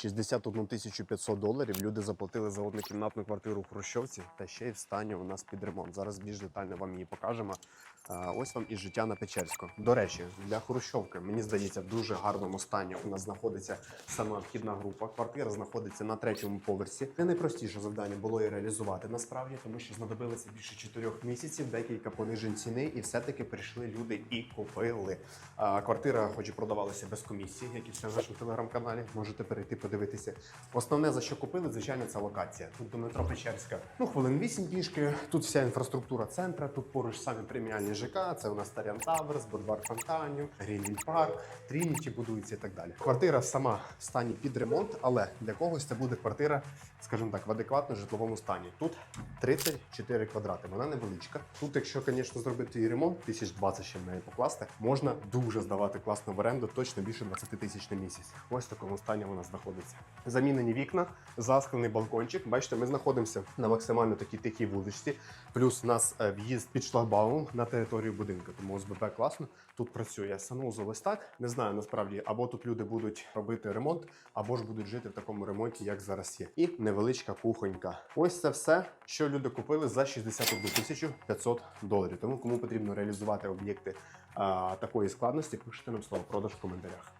61 тисячу 500 доларів люди заплатили за однокімнатну квартиру в Хрущовці та ще й в стані у нас під ремонт. Зараз більш детально вам її покажемо. Ось вам і життя на Печерську. До речі, для Хрущовки, мені здається, в дуже гарному стані у нас знаходиться сама вхідна група. Квартира знаходиться на третьому поверсі. Не найпростіше завдання було її реалізувати насправді, тому що знадобилося більше чотирьох місяців, декілька понижень ціни, і все-таки прийшли люди і купили. Квартира, хоч і продавалася без комісії, як і все в нашому телеграм-каналі. Можете перейти подивитися. Основне за що купили, звичайно, це локація. Тут до метро Печерська. Ну, хвилин вісім пішки. Тут вся інфраструктура центра. Тут поруч самі преміальні ЖК. Це у нас Таріан Таверс, Бульвар Фонтанів, Грінвіль Парк, Трініті будується і так далі. Квартира сама в стані під ремонт, але для когось це буде квартира, скажімо так, в адекватно житловому стані. Тут 34 квадрати. Вона невеличка. Тут, якщо, звісно, зробити її ремонт, тисяч 20 ще в неї покласти, можна дуже здавати класно в оренду, точно більше 20 тисяч на місяць. Ось в такому стані вона знаходиться. Замінені вікна, засклений балкончик. Бачите, ми знаходимося на максимально такій тихій вуличці. Плюс у нас е, в'їзд під шлагбаумом на територію будинку. Тому ОСББ класно. Тут працює санузел ось так. Не знаю насправді, або тут люди будуть робити ремонт, або ж будуть жити в такому ремонті, як зараз є. І невеличка кухонька. Ось це все, що люди купили за 61 тисячу 500 доларів. Тому кому потрібно реалізувати об'єкти такої складності, пишіть нам слово продаж в коментарях.